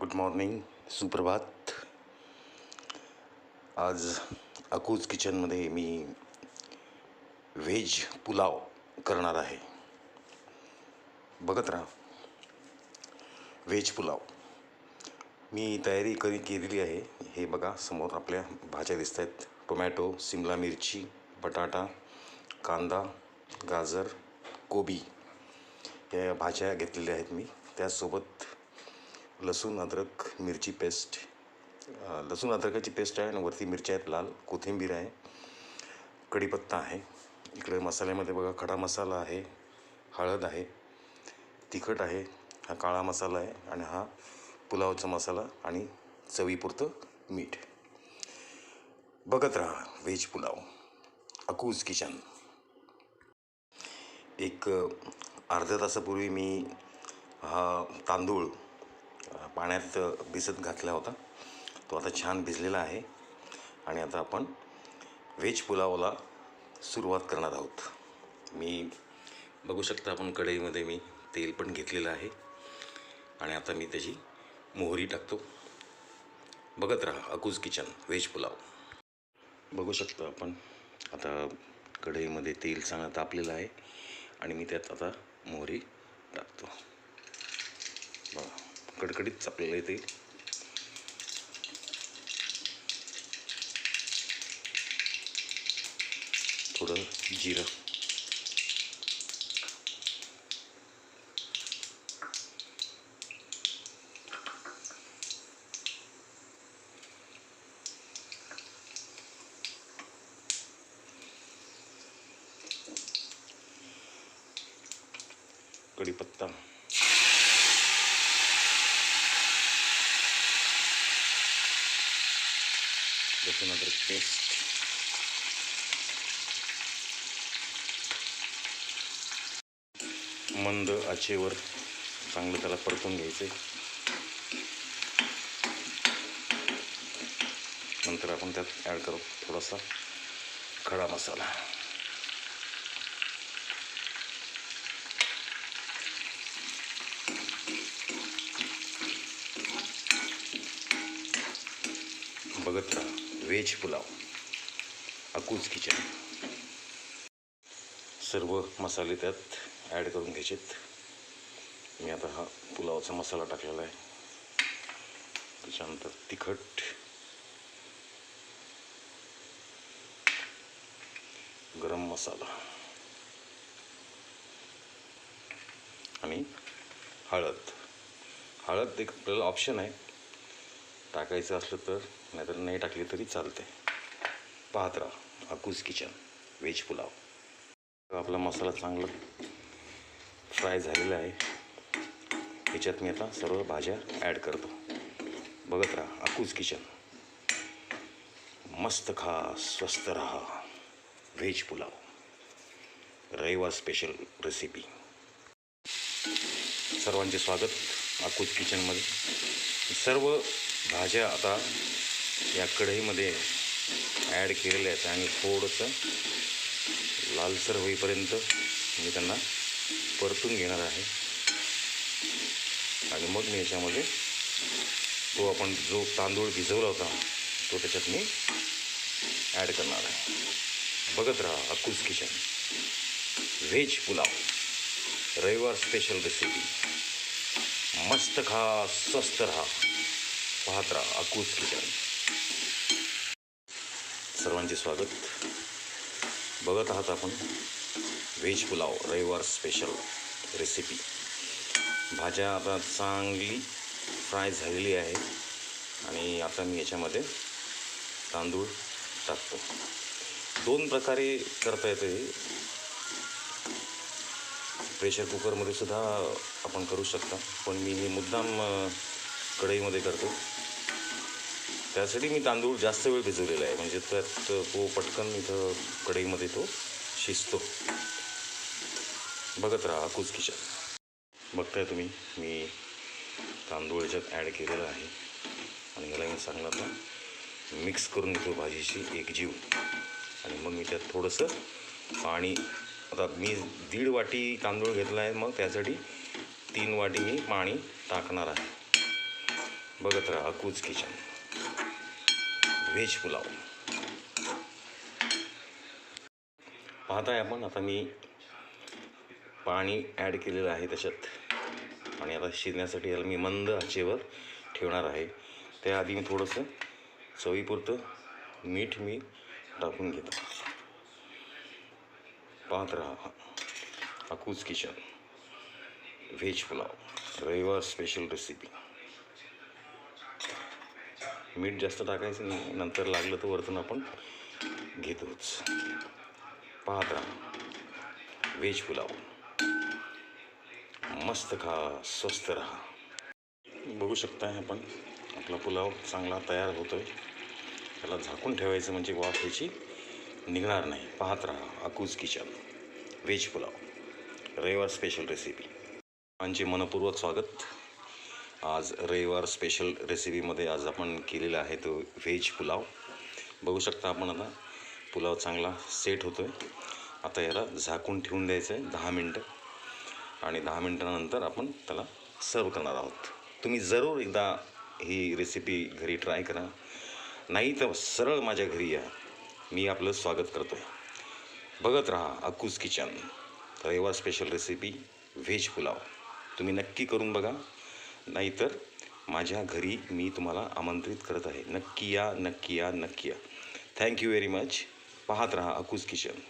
Good morning सुप्रभात. आज अकूज किचनमध्ये मी व्हेज पुलाव करणार आहे. बघत राहा. व्हेज पुलाव. मी तयारी कधी केलेली आहे. हे बघा समोर आपल्या भाज्या दिसत आहेत टोमॅटो सिमला मिरची बटाटा कांदा गाजर कोबी. या भाज्या घेतलेल्या आहेत मी. त्यासोबत लसूण अद्रक मिरची पेस्ट. लसूण अद्रकाची पेस्ट आहे आणि वरती मिरच्या आहेत लाल. कोथिंबीर आहे. कढीपत्ता आहे. इकडे मसाल्यामध्ये बघा खडा मसाला आहे हळद आहे तिखट आहे हा काळा मसाला आहे आणि हा पुलावचा मसाला आणि चवीपुरतं मीठ. बघत राहा व्हेज पुलाव. अकूज किचन. एक अर्ध्या तासापूर्वी मी हा तांदूळ पाण्यात भिजत घातला होता. तो आता छान भिजलेला आहे. आणि आता आपण व्हेज पुलावला सुरुवात करणार आहोत. मी बघू शकता आपण कढईमध्ये मी तेल पण घेतलेलं आहे. आणि आता मी त्याची मोहरी टाकतो. बघत राहा अकूज किचन व्हेज पुलाव. बघू शकतो आपण आता कढईमध्ये तेल चांगलं तापलेलं आहे. आणि मी त्यात आता मोहरी टाकतो. कडकडीत चापलेलं आहे तेल थोडं जिरं. कढीपत्ता. लसूण अद्रक पेस्ट मंद आचेवर चांगलं त्याला परतून घ्यायचं नंतर आपण त्यात ॲड करू थोडासा खडा मसाला. बघत राहा. Veg pulao Akku's kitchen. सर्व मसाले त्यात ॲड करून घ्यायचेत. मी आता हा पुलावचा मसाला टाकलेला आहे. त्याच्यानंतर तिखट. गरम मसाला. आणि हळद. हळद एक आपल्याला ऑप्शन आहे. टाकायचं असलं तर नाहीतर नाही टाकली तरी चालते पाहत राहा. अकूज किचन. व्हेज पुलाव. आपला मसाला चांगला फ्राय झालेला आहे. ह्याच्यात मी आता सर्व भाज्या ॲड करतो. बघत राहा. अकूज किचन. मस्त खा. स्वस्त राहा. व्हेज पुलाव. रविवार स्पेशल रेसिपी सर्वांचे स्वागत. अकूज किचनमध्ये. सर्व भाज्या आता या कढईमध्ये ॲड केलेले आहेत आणि थोडंसं लालसर होईपर्यंत मी त्यांना परतून घेणार आहे. आणि मग मी याच्यामध्ये तो आपण जो तांदूळ भिजवला होता तो त्याच्यात मी ॲड करणार आहे. बघत राहा अकूज किचन. व्हेज पुलाव. रविवार स्पेशल रेसिपी मस्त खा स्वस्त राहा. पाहत राहा अकूज किचन. सर्वांचे स्वागत. बघत आहात आपण व्हेज पुलाव रविवार स्पेशल रेसिपी भाज्या आता चांगली फ्राय झालेली आहे. आणि आता मी याच्यामध्ये तांदूळ टाकतो. दोन प्रकारे करता येते. प्रेशर कुकरमध्ये सुद्धा आपण करू शकता. पण मी हे मुद्दाम कढईमध्ये करतो. त्यासाठी मी तांदूळ जास्त वेळ भिजवलेला आहे. म्हणजे त्यात तो पटकन इथं कढईमध्ये तो शिजतो. बघत राहा अकूज किचन बघताय तुम्ही मी तांदूळ याच्यात ॲड केलेला आहे. आणि याला मी चांगला आता मिक्स करून घेतो भाजीशी एकजीव आणि मग मी त्यात थोडंसं पाणी आता मी दीड वाटी तांदूळ घेतला आहे मग त्यासाठी तीन वाटी मी पाणी टाकणार आहे. बघत राहा अकूच किचन व्हेज पुलाव. पाहताय आपण आता मी पाणी ॲड केलेलं आहे त्याच्यात. आणि आता शिजण्यासाठी याला मी मंद आचेवर ठेवणार आहे. त्याआधी मी थोडंसं चवीपुरतं मीठ मी टाकून घेतो. पाहत राहा अकूज किचन. व्हेज पुलाव. रविवार स्पेशल रेसिपी मीठ जास्त टाकायचं नाही. नंतर लागलं तर वरतून आपण घेतोच. पाहत राहा. व्हेज पुलाव. मस्त खा स्वस्त राहा. बघू शकताय आपण आपला पुलाव चांगला तयार होतोय. त्याला झाकून ठेवायचं म्हणजे वाफ ह्याची निघणार नाही. पाहत राहा अकूज किचन. व्हेज पुलाव. रविवार स्पेशल रेसिपी आमचे मनपूर्वक स्वागत. आज रविवार स्पेशल रेसिपीमध्ये आज आपण केलेला आहे तो व्हेज पुलाव. बघू शकता आपण आता पुलाव चांगला सेट होतो आहे आता याला झाकून ठेवून द्यायचं आहे दहा मिनटं. आणि दहा मिनटानंतर आपण त्याला सर्व करणार आहोत. तुम्ही जरूर एकदा ही रेसिपी घरी ट्राय करा. नाही तर सरळ माझ्या घरी या. मी आपलं स्वागत करतो आहे बघत राहा अक्कूज किचन रविवार स्पेशल रेसिपी व्हेज पुलाव. तुम्ही नक्की करून बघा. नाहीतर माझ्या घरी मी तुम्हाला आमंत्रित करत आहे. नक्की या नक्की या नक्की या. थँक्यू व्हेरी मच पाहत रहा अकूज किचन